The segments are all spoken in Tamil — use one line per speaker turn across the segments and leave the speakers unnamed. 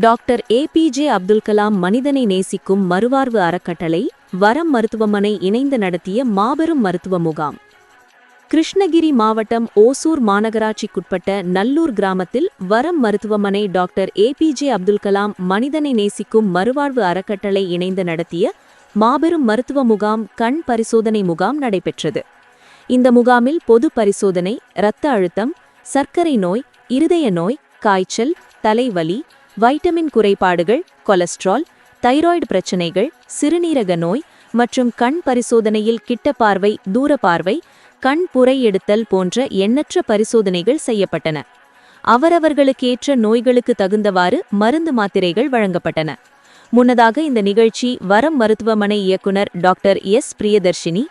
டாக்டர் ஏபிஜே அப்துல் கலாம் மனிதனை நேசிக்கும் மறுவாழ்வு அறக்கட்டளை வரம் மருத்துவமனை இணைந்து நடத்திய மாபெரும் மருத்துவ முகாம். கிருஷ்ணகிரி மாவட்டம் ஓசூர் மாநகராட்சிக்குட்பட்ட நல்லூர் கிராமத்தில் வரம் மருத்துவமனை டாக்டர் ஏபிஜே அப்துல் கலாம் மனிதனை நேசிக்கும் மறுவாழ்வு அறக்கட்டளை இணைந்து நடத்திய மாபெரும் மருத்துவ முகாம் கண் பரிசோதனை முகாம் நடைபெற்றது. இந்த முகாமில் பொது பரிசோதனை இரத்த அழுத்தம் சர்க்கரை நோய் இருதய நோய் காய்ச்சல் தலைவலி வைட்டமின் குறைபாடுகள் கொலஸ்ட்ரால் தைராய்டு பிரச்சினைகள் சிறுநீரக நோய் மற்றும் கண் பரிசோதனையில் கிட்ட பார்வை தூர பார்வை கண் புரை எடுத்தல் போன்ற எண்ணற்ற பரிசோதனைகள் செய்யப்பட்டன. அவரவர்களுக்கேற்ற நோய்களுக்கு தகுந்தவாறு மருந்து மாத்திரைகள் வழங்கப்பட்டன. முன்னதாக இந்த நிகழ்ச்சி வரம் மருத்துவமனை இயக்குனர் டாக்டர் எஸ். பிரியதர்ஷினி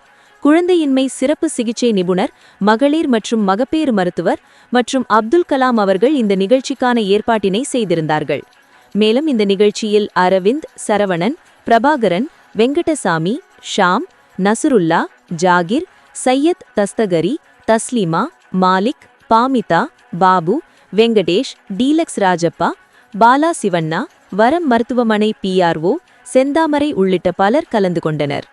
குழந்தையின்மை சிறப்பு சிகிச்சை நிபுணர் மகளிர் மற்றும் மகப்பேறு மருத்துவர் மற்றும் அப்துல் கலாம் அவர்கள் இந்த நிகழ்ச்சிக்கான ஏற்பாட்டினை செய்திருந்தார்கள். மேலும் இந்த நிகழ்ச்சியில் அரவிந்த் சரவணன் பிரபாகரன் வெங்கடசாமி ஷாம் நசுருல்லா ஜாகிர் சையத் தஸ்தகரி தஸ்லிமா மாலிக் பாமிதா பாபு வெங்கடேஷ் டீலக்ஸ் ராஜப்பா பாலா சிவண்ணா வரம் மருத்துவமனை பிஆர்ஓ செந்தாமரை உள்ளிட்ட பலர் கலந்து கொண்டனர்.